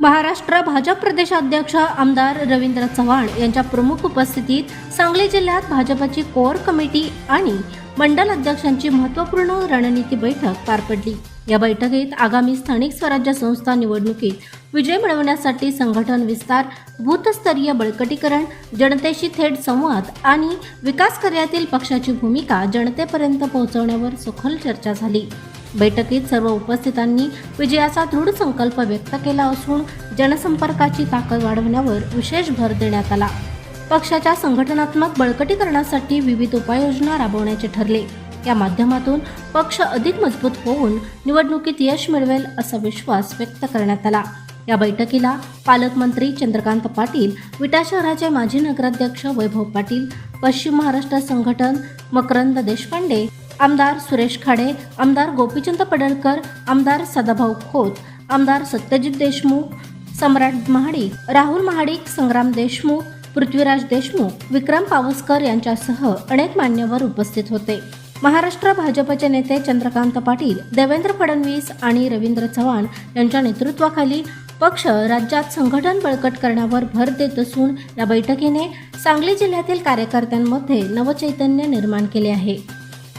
महाराष्ट्र भाजप प्रदेशाध्यक्ष आमदार रवींद्र चव्हाण यांच्या प्रमुख उपस्थितीत सांगली जिल्ह्यात भाजपची कोर कमिटी आणि मंडल अध्यक्षांची महत्त्वपूर्ण रणनीती बैठक पार पडली. या बैठकीत आगामी स्थानिक स्वराज्य संस्था निवडणुकीत विजय मिळवण्यासाठी संघटन विस्तार भूतस्तरीय बळकटीकरण जनतेशी थेट संवाद आणि विकास कार्यातील पक्षाची भूमिका जनतेपर्यंत पोहोचवण्यावर सखोल चर्चा झाली. बैठकीत सर्व उपस्थितांनी विजयाचा दृढ संकल्प व्यक्त केला असून जनसंपर्काची ताकद वाढवण्यावर विशेष भर देण्यात आला. पक्षाच्या संघटनात्मक बळकटीकरणासाठी विविध उपाययोजना राबवण्याचे ठरले. या माध्यमातून पक्ष अधिक मजबूत होऊन निवडणुकीत यश मिळवेल असा विश्वास व्यक्त करण्यात आला. या बैठकीला पालकमंत्री चंद्रकांत पाटील विटा शहराचे माजी नगराध्यक्ष वैभव पाटील पश्चिम महाराष्ट्र संघटन मकरंद देशपांडे आमदार सुरेश खाडे आमदार गोपीचंद पडळकर आमदार सदाभाऊ खोत आमदार सत्यजित देशमुख सम्राट महाडिक राहुल महाडिक संग्राम देशमुख पृथ्वीराज देशमुख विक्रम पावसकर यांच्यासह अनेक मान्यवर उपस्थित होते. महाराष्ट्र भाजपचे नेते चंद्रकांत पाटील देवेंद्र फडणवीस आणि रवींद्र चव्हाण यांच्या नेतृत्वाखाली पक्ष राज्यात संघटन बळकट करण्यावर भर देत असून या बैठकीने सांगली जिल्ह्यातील कार्यकर्त्यांमध्ये नवचैतन्य निर्माण केले आहे.